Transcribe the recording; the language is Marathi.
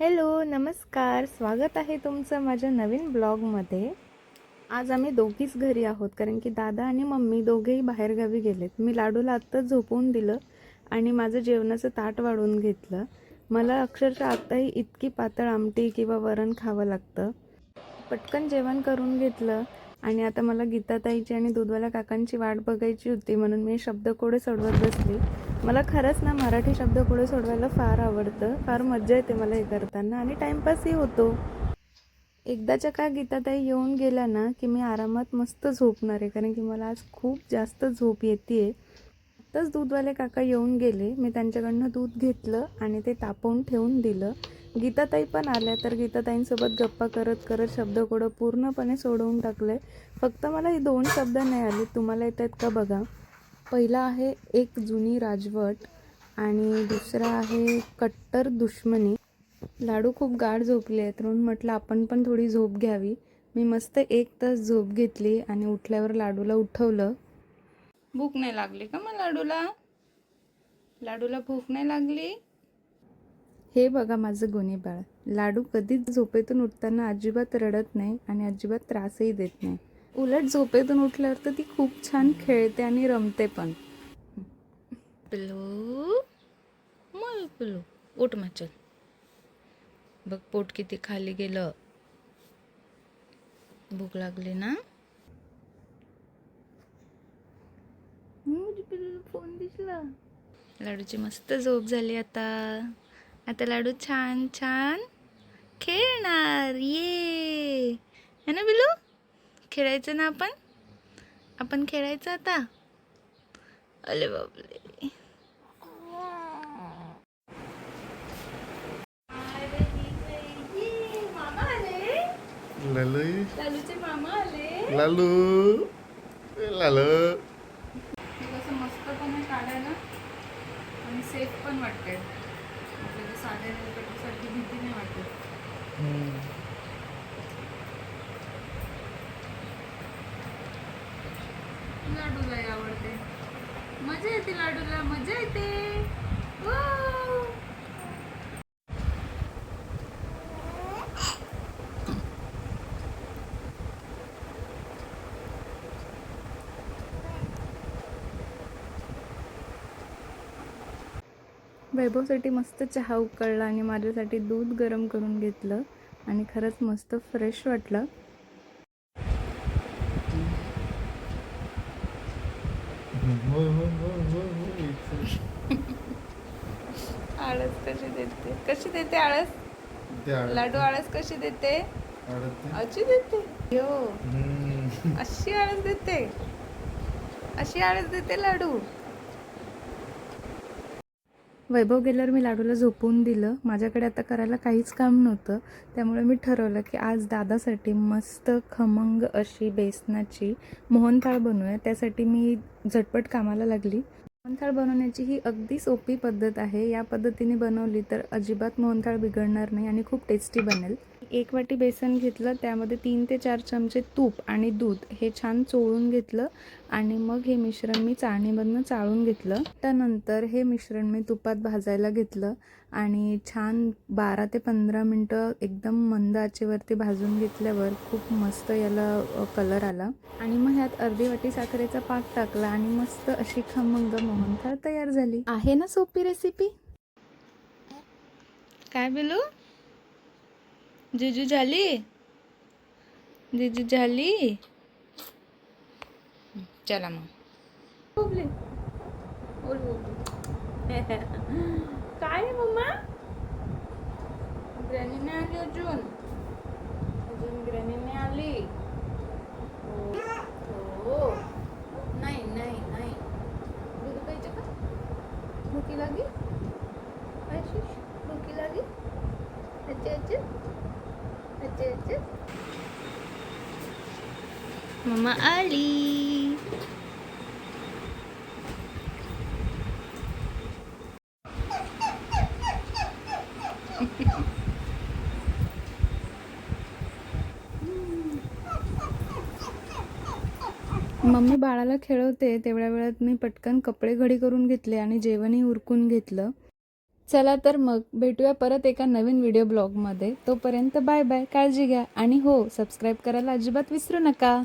हॅलो नमस्कार. स्वागत आहे तुमचं माझ्या नवीन ब्लॉगमध्ये. आज आम्ही दोघीच घरी आहोत कारण की दादा आणि मम्मी दोघेही बाहेरगावी गेलेत. मी लाडूला आत्ताच झोपवून दिलं आणि माझं जेवणाचं ताट वाढून घेतलं. मला अक्षरशः आत्ताही इतकी पातळ आमटी किंवा वरण खावं लागतं. पटकन जेवण करून घेतलं आणि आता मला गीताताईची आणि दूधवाल्या काकांची वाट बघायची होती म्हणून मी शब्दकोडे सोडवत बसली. मला खरंच ना मराठी शब्दकोडे सोडवायला फार आवडतं. फार मज्जा येते मला हे करताना आणि टाईमपासही होतो. एकदाच्या का गीताताई येऊन गेल्या ना की मी आरामात मस्त झोपणार आहे. कारण की मला आज खूप जास्त झोप येते आहे आत्ताच दूधवाले काका येऊन गेले. मी त्यांच्याकडनं दूध घेतलं आणि ते तापवून ठेवून दिलं. गीताताई पण आल्या तर गीताताईंसोबत गप्पा करत करत शब्दकोडं पूर्णपणे सोडवून टाकलं. आहे फक्त मला ही दोन शब्द नाही आले. तुम्हाला येत आहेत का बघा. पहिला आहे एक जुनी राजवट आणि दुसरा आहे कट्टर दुश्मनी. लाडू खूप गाढ झोपले आहेत. म्हणून म्हटलं आपण पण थोडी झोप घ्यावी. मी मस्त एक तास झोप घेतली आणि उठल्यावर लाडूला उठवलं. भूक नाही लागली का मग लाडूला? लाडूला भूक नाही लागली? हे बघा माझं गुन्हेबाळ लाडू कधीच झोपेतून उठताना अजिबात रडत नाही आणि अजिबात त्रासही देत नाही. उलट झोपेतून उठल्यावर तर ती खूप छान खेळते आणि रमते पण. पिल्लू मग उठ मचल. बघ पोट किती खाली गेलं. भूक लागली ना? फोन दिसला. लाडूची मस्त झोप झाली आता. आता लाडू छान छान खेळणार. ये. है ना बिलू खेळायचं ना आपण? आपण खेळायचं आता? अरे बापरे. लालू. लालूचे मामा आले. लालू. लालू. कसं मस्तपणे काढायला आणि सेफ पण वाटते साध्या भीती नाही वाटत. लाडूलाही आवडते. मजा येते लाडूला मजा येते. वैभवसाठी मस्त चहा उकळला आणि माझ्यासाठी दूध गरम करून घेतलं आणि खरंच मस्त फ्रेश वाटलं हो हो हो हो हो आळस कशी देते? कशी देते आळस? लाडू आळस कशी देते. अशी देते. यो. अशी आळस देते. अशी आळस देते लाडू. वैभव गेल्यावर मी लाडूला झोपवून दिलं. माझ्याकडे आता करायला काहीच काम नव्हतं. त्यामुळे मी ठरवलं की आज दादासाठी मस्त खमंग अशी बेसनाची मोहनथाळ बनवूया. त्यासाठी मी झटपट कामाला लागली. मोहनथाळ बनवण्याची ही अगदी सोपी पद्धत आहे. या पद्धतीने बनवली तर अजिबात मोहनथाळ बिघडणार नाही आणि खूप टेस्टी बनेल. एक वाटी बेसन घेतलं त्यामध्ये तीन ते चार चमचे तूप आणि दूध हे छान चोळून घेतलं आणि मग हे मिश्रण मी चाळणीमधनं चाळून घेतलं. त्यानंतर हे मिश्रण मी तुपात भाजायला घेतलं आणि छान बारा ते पंधरा मिनटं एकदम मंद आचेवरती भाजून घेतल्यावर खूप मस्त याला कलर आला. आणि मग ह्यात अर्धी वाटी साखरेचा पाक टाकला आणि मस्त अशी खमंग मोहनथाळ तयार झाली. आहे ना सोपी रेसिपी काय बोलू? जिजू झाली जिजू झाली चला मग बोलले बोल बोल काय आहे मम्मा ग्रॅनी नाही आली अजून अजून ग्रॅनी नाही आली हो हो. नाही नाही नाही दूध प्यायचं का भुकी लागी आशिष भुकी लागी Mama Ali. मम्मी बाळाला खेळवते तेवढ्या वेळात मी पटकन कपडे घडी करून घेतले आणि जेवणही उरकून घेतलं चला तर मग भेटूया परत एका नवीन व्हिडिओ ब्लॉगमध्ये तोपर्यंत बाय बाय काळजी घ्या. आणि हो सबस्क्राईब करायला अजिबात विसरू नका.